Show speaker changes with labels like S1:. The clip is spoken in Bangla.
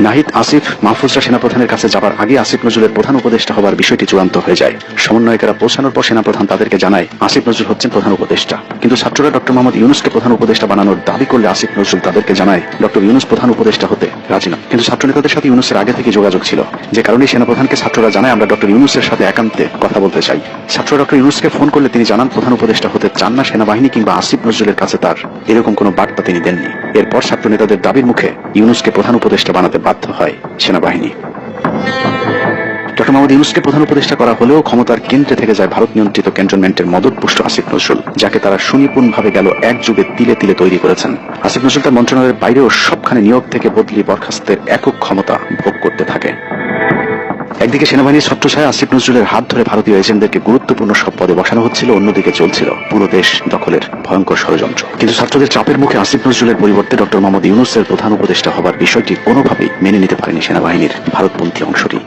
S1: নাহিদ, আসিফ, মাহফুজরা সেনাপ্রধানের কাছে যাবার আগে আসিফ নজরুলের প্রধান উপদেষ্টা হবার বিষয়টি চূড়ান্ত হয়ে যায়। সমন্বয়কেরা পৌঁছানোর পর সেনাপ্রধান তাদেরকে জানায়, আসিফ নজরুল হচ্ছেন প্রধান উপদেষ্টা। কিন্তু ছাত্ররা ডক্টর মোহাম্মদ ইউনুসকে প্রধান উপদেষ্টা বানানোর দাবি করলে আসিফ নজরুল তাদেরকে জানায়, ডক্টর ইউনুস প্রধান উপদেষ্টা হতে রাজি না। কিন্তু ছাত্র নেতাদের সাথে ইউনুসের আগে থেকে যোগাযোগ ছিল। যে কারণে সেনাপ্রধানকে ছাত্ররা জানায়, আমরা ডক্টর ইউনুসের সাথে একান্তে কথা বলতে চাই। ছাত্ররা ডক্টর ইউনুসকে ফোন করলে তিনি জানান, প্রধান উপদেষ্টা হতে চান না সেনাবাহিনী কিংবা আসিফ নজরুলের কাছে তার এরকম কোনো বার্তা তিনি দেননি। এরপর ছাত্র নেতাদের দাবির মুখে ইউনুসকে প্রধান উপদেষ্টা বানাতে বাধ্য হয় সেনাবাহিনী। ডক্টর মাহমুদ ইউনুসকে প্রধান উপদেষ্টা করা হলেও ক্ষমতার কেন্দ্রে থেকে যায় ভারত নিয়ন্ত্রিত ক্যান্টনমেন্টের মদতপুষ্ট আসিফ নজরুল, যাকে তারা সুনিপুণভাবে গেল এক যুগে তিলে তিলে তৈরি করেছেন। আসিফ নজরুল তার মন্ত্রণালয়ের বাইরেও সবখানে নিয়োগ থেকে বদলি বরখাস্তের একক ক্ষমতা ভোগ করতে থাকে। একদিকে সেনাবাহিনীর ছত্রছায়া আসিফ নজরুলের হাত ধরে ভারতীয় এজেন্টদেরকে গুরুত্বপূর্ণ সব পদে বসানো হচ্ছিল, অন্যদিকে চলছিল পুরো দেশ দখলের ভয়ঙ্কর ষড়যন্ত্র। কিন্তু ছাত্রদের চাপের মুখে আসিফ নজরুলের পরিবর্তে ডক্টর মোহাম্মদ ইউনুসের প্রধান উপদেষ্টা হবার বিষয়টি কোনোভাবেই মেনে নিতে পারেনি সেনাবাহিনীর ভারতপন্থী অংশটি।